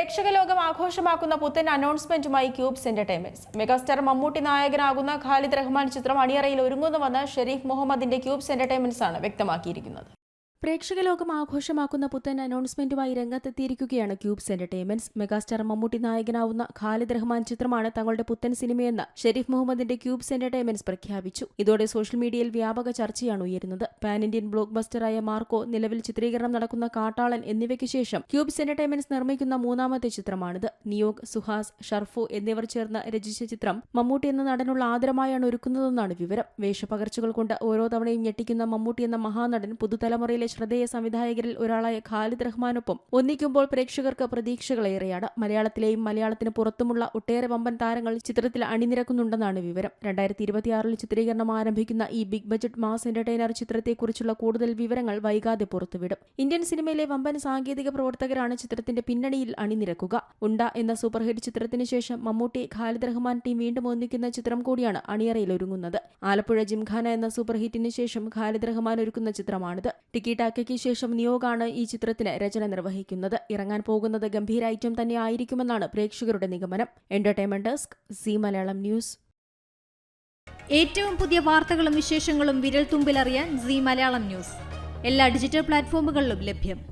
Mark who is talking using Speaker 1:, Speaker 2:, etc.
Speaker 1: പ്രേക്ഷക ലോകം ആഘോഷമാക്കുന്ന പുത്തൻ അനൗൺസ്മെന്റുമായി ക്യൂബ്സ് എന്റർടൈൻമെന്റ്സ് മെഗാസ്റ്റാർ മമ്മൂട്ടി നായകനാകുന്ന ഖാലിദ് റഹ്മാൻ ചിത്രം അണിയറയിൽ ഒരുങ്ങുന്നുവെന്ന് ഷെരീഫ് മുഹമ്മദിന്റെ ക്യൂബ്സ് എന്റർടൈൻമെന്റ്സ് ആണ് വ്യക്തമാക്കിയിരിക്കുന്നത്.
Speaker 2: പ്രേക്ഷക ലോകം ആഘോഷമാക്കുന്ന പുത്തൻ അനൗൺസ്മെന്റുമായി രംഗത്തെത്തിയിരിക്കുകയാണ് ക്യൂബ്സ് എന്റർടൈൻമെന്റ്സ്. മെഗാസ്റ്റാർ മമ്മൂട്ടി നായകനാവുന്ന ഖാലിദ് റഹ്മാൻ ചിത്രമാണ് തങ്ങളുടെ പുത്തൻ സിനിമയെന്ന് ഷെരീഫ് മുഹമ്മദിന്റെ ക്യൂബ്സ് എന്റർടൈൻമെന്റ്സ് പ്രഖ്യാപിച്ചു. ഇതോടെ സോഷ്യൽ മീഡിയയിൽ വ്യാപക ചർച്ചയാണ് ഉയരുന്നത്. പാൻ ഇന്ത്യൻ ബ്ലോക്ക് ബസ്റ്ററായ മാർക്കോ നിലവിൽ ചിത്രീകരണം നടക്കുന്ന കാട്ടാളൻ എന്നിവയ്ക്ക് ശേഷം ക്യൂബ്സ് എന്റർടൈൻമെന്റ്സ് നിർമ്മിക്കുന്ന മൂന്നാമത്തെ ചിത്രമാണിത്. നിയോഗ് സുഹാസ് ഷർഫു എന്നിവർ ചേർന്ന് രചിച്ച ചിത്രം മമ്മൂട്ടി എന്ന നടനുള്ള ആദരമായാണ് ഒരുക്കുന്നതെന്നാണ് വിവരം. വേഷപകർച്ചകൾ കൊണ്ട് ഓരോ തവണയും ഞെട്ടിക്കുന്ന മമ്മൂട്ടി എന്ന മഹാനടൻ പുതുതലമുറയിലെ ശ്രദ്ധേയ സംവിധായകരിൽ ഒരാളായ ഖാലിദ് റഹ്മാനൊപ്പം ഒന്നിക്കുമ്പോൾ പ്രേക്ഷകർക്ക് പ്രതീക്ഷകളേറെയാണ് മലയാളത്തിലെയും മലയാളത്തിന് പുറത്തുമുള്ള ഒട്ടേറെ വമ്പൻ താരങ്ങൾ ചിത്രത്തിൽ അണിനിരക്കുന്നുണ്ടെന്നാണ് വിവരം. രണ്ടായിരത്തി ഇരുപത്തിയാറിൽ ചിത്രീകരണം ആരംഭിക്കുന്ന ഈ ബിഗ് ബജറ്റ് മാസ് എന്റർടൈനർ ചിത്രത്തെക്കുറിച്ചുള്ള കൂടുതൽ വിവരങ്ങൾ വൈകാതെ പുറത്തുവിടും. ഇന്ത്യൻ സിനിമയിലെ വമ്പൻ സാങ്കേതിക പ്രവർത്തകരാണ് ചിത്രത്തിന്റെ പിന്നണിയിൽ അണിനിരക്കുക. ഉണ്ട എന്ന സൂപ്പർഹിറ്റ് ചിത്രത്തിന് ശേഷം മമ്മൂട്ടി ഖാലിദ് റഹ്മാൻ ടീം വീണ്ടും ഒന്നിക്കുന്ന ചിത്രം കൂടിയാണ് അണിയറയിൽ ഒരുങ്ങുന്നത്. ആലപ്പുഴ ജിംഖാന എന്ന സൂപ്പർഹിറ്റിന് ശേഷം ഖാലിദ് റഹ്മാൻ ഒരുക്കുന്ന ചിത്രമാണിത്. ടിക്കി ടാക്കയ്ക്ക് ശേഷം നിയോഗാണ് ഈ ചിത്രത്തിന് രചന നിർവഹിക്കുന്നത്. ഇറങ്ങാൻ പോകുന്നത് ഗംഭീര ഐറ്റം തന്നെ ആയിരിക്കുമെന്നാണ് പ്രേക്ഷകരുടെ നിഗമനം. Entertainment desk Zee Malayalam news
Speaker 3: ഏറ്റവും പുതിയ വാർത്തകളും വിശേഷങ്ങളും വിരൽ തുമ്പിലറിയാൻ സി മലയാളം ന്യൂസ് എല്ലാ ഡിജിറ്റൽ പ്ലാറ്റ്ഫോമുകളിലും ലഭ്യം.